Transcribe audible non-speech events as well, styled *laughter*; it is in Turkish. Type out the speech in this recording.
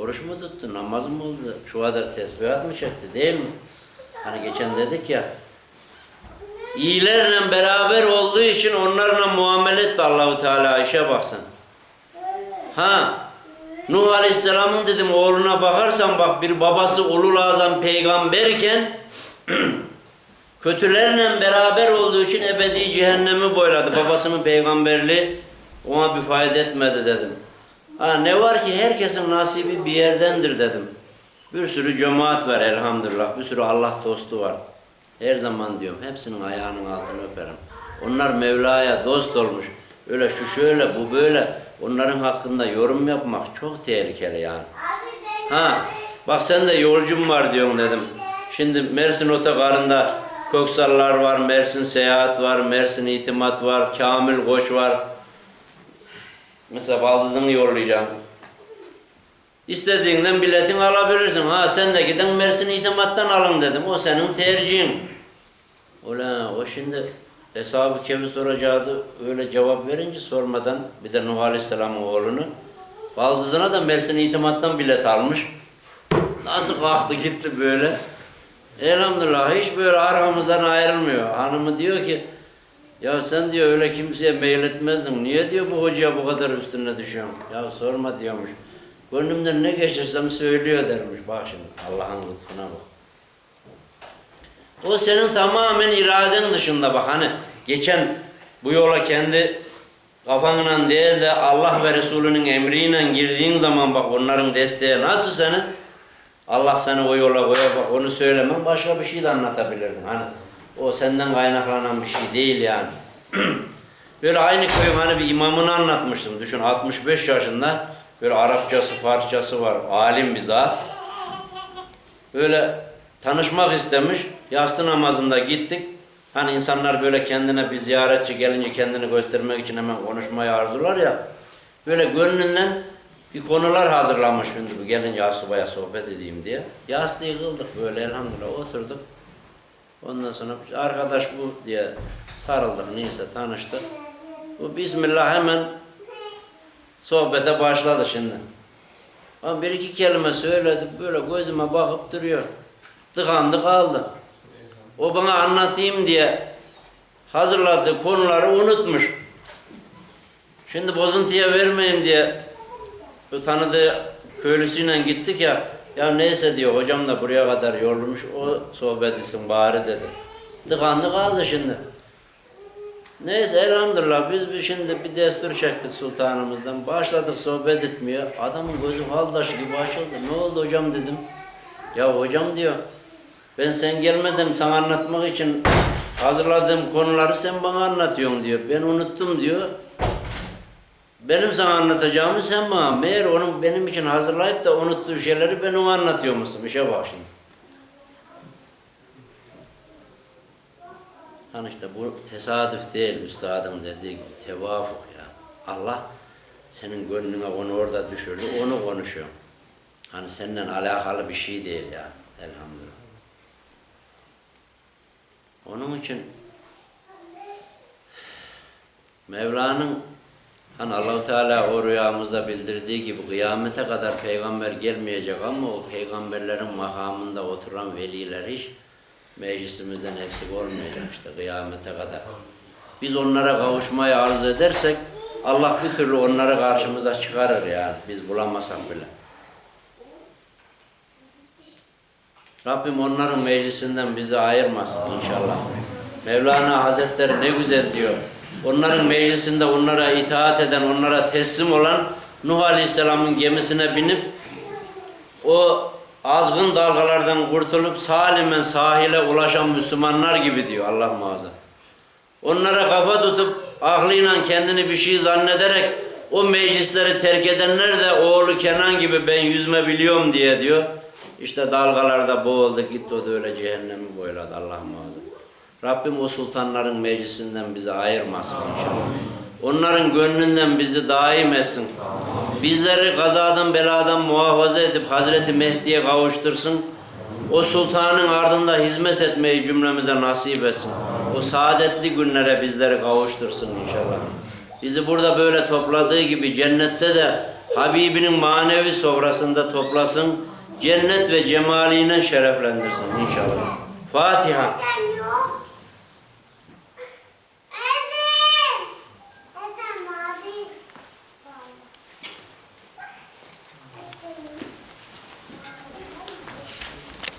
Oruç mu tuttu, namaz mı oldu, şu kadar tesbihat mı çekti değil mi? Hani geçen dedik ya, iyilerle beraber olduğu için onlarla muamele etti Allahu Teala işe baksan. Ha, Nuh Aleyhisselam'ın dedim oğluna bakarsan bak bir babası ulul azam peygamberken *clears throat* kötülerle beraber olduğu için ebedi cehennemi boyladı. Babasının peygamberliği ona bir fayda etmedi dedim. Ha ne var ki herkesin nasibi bir yerdendir dedim. Bir sürü cemaat var elhamdülillah. Bir sürü Allah dostu var. Her zaman diyorum hepsinin ayağının altını öperim. Onlar Mevla'ya dost olmuş. Öyle şu şöyle bu böyle. Onların hakkında yorum yapmak çok tehlikeli yani. Ha bak sen de yolcum var diyorsun dedim. Şimdi Mersin otogarında Köksallar var, Mersin Seyahat var, Mersin İtimat var, Kamil Koç var. Mesela baldızını yollayacağım. İstediğinden biletini alabilirsin. Ha sen de gidin Mersin İtimat'tan alın dedim. O senin tercihin. Ulan o şimdi hesabı kevi soracaktı. Öyle cevap verince sormadan bir de Nuh Aleyhisselam'ın oğlunu. Baldızına da Mersin İtimat'tan bilet almış. Nasıl kalktı gitti böyle. Elhamdülillah hiç böyle arkamızdan ayrılmıyor. Hanımı diyor ki ya sen diyor öyle kimseye meyletmezdin. Niye diyor bu hocaya bu kadar üstüne düşüyorsun? Ya sorma diyormuş. Gönlümden ne geçirsem söylüyor dermiş. Bak şimdi Allah'ın lütfuna bak. O senin tamamen iraden dışında bak hani geçen bu yola kendi kafanla değil de Allah ve Resulünün emriyle girdiğin zaman bak onların desteği nasıl seni? Allah seni o yola koyar bak onu söylemem başka bir şey de anlatabilirdin. Hani o senden kaynaklanan bir şey değil yani. *clears throat* böyle aynı köyün hani bir imamını anlatmıştım. Düşün 65 yaşında böyle Arapçası, Farsçası var. Alim bir zat. Böyle tanışmak istemiş. Yastı namazında gittik. Hani insanlar böyle kendine bir ziyaretçi gelince kendini göstermek için hemen konuşmayı arzular ya. Böyle gönlünden bir konular hazırlanmış şimdi bu gelince asubaya sohbet edeyim diye. Yastığı kıldık böyle elhamdülillah oturduk. Ondan sonra arkadaş bu diye sarıldık neyse tanıştık. Bu Bismillah hemen sohbete başladı şimdi. Ama bir iki kelime söyledi böyle gözüme bakıp duruyor. Tıkandı kaldı. O bana anlatayım diye hazırladığı konuları unutmuş. Şimdi bozuntuya vermeyeyim diye tanıdığı köylüsüyle gittik ya. Ya neyse diyor hocam da buraya kadar yollamış o sohbet etsin bari dedi. Tıkandı kaldı şimdi. Neyse elhamdülillah biz bir şimdi bir destur çektik sultanımızdan. Başladık sohbet etmeye. Adamın gözü fal gibi açıldı. Ne oldu hocam dedim. Ya hocam diyor. Ben sen gelmeden sana anlatmak için hazırladığım konuları sen bana anlatıyorsun diyor. Ben unuttum diyor. Benim sana anlatacağımı sen bana. Meğer onun benim için hazırlayıp da unuttuğu şeyleri ben ona anlatıyormuşum. İşe bak şimdi. Hani işte bu tesadüf değil üstadın dediği gibi tevafuk ya. Allah senin gönlüne onu orada düşürdü, onu konuşuyor. Hani seninle alakalı bir şey değil ya. Elhamdülillah. Onun için Mevla'nın hani Allahu Teala o rüyamızda bildirdiği gibi kıyamete kadar peygamber gelmeyecek ama o peygamberlerin makamında oturan veliler hiç meclisimizden eksik olmayacak işte kıyamete kadar. Biz onlara kavuşmayı arzu edersek Allah bir türlü onları karşımıza çıkarır yani biz bulamasak bile. Rabbim onların meclisinden bizi ayırmasın inşallah. Mevlana Hazretleri ne güzel diyor. Onların meclisinde onlara itaat eden, onlara teslim olan Nuh Aleyhisselam'ın gemisine binip o azgın dalgalardan kurtulup salimen sahile ulaşan Müslümanlar gibi diyor Allah muhafaza. Onlara kafa tutup aklıyla kendini bir şey zannederek o meclisleri terk edenler de oğlu Kenan gibi ben yüzme biliyorum diye diyor. İşte dalgalarda boğuldu gitti o da öyle cehennemi boyladı Allah muhafaza. Rabbim o sultanların meclisinden bizi ayırmasın inşallah. Onların gönlünden bizi daim etsin. Bizleri kazadan beladan muhafaza edip Hazreti Mehdi'ye kavuştursun. O sultanın ardında hizmet etmeyi cümlemize nasip etsin. O saadetli günlere bizleri kavuştursun inşallah. Bizi burada böyle topladığı gibi cennette de Habibinin manevi sofrasında toplasın. Cennet ve cemaliyle şereflendirsin inşallah. Fatiha.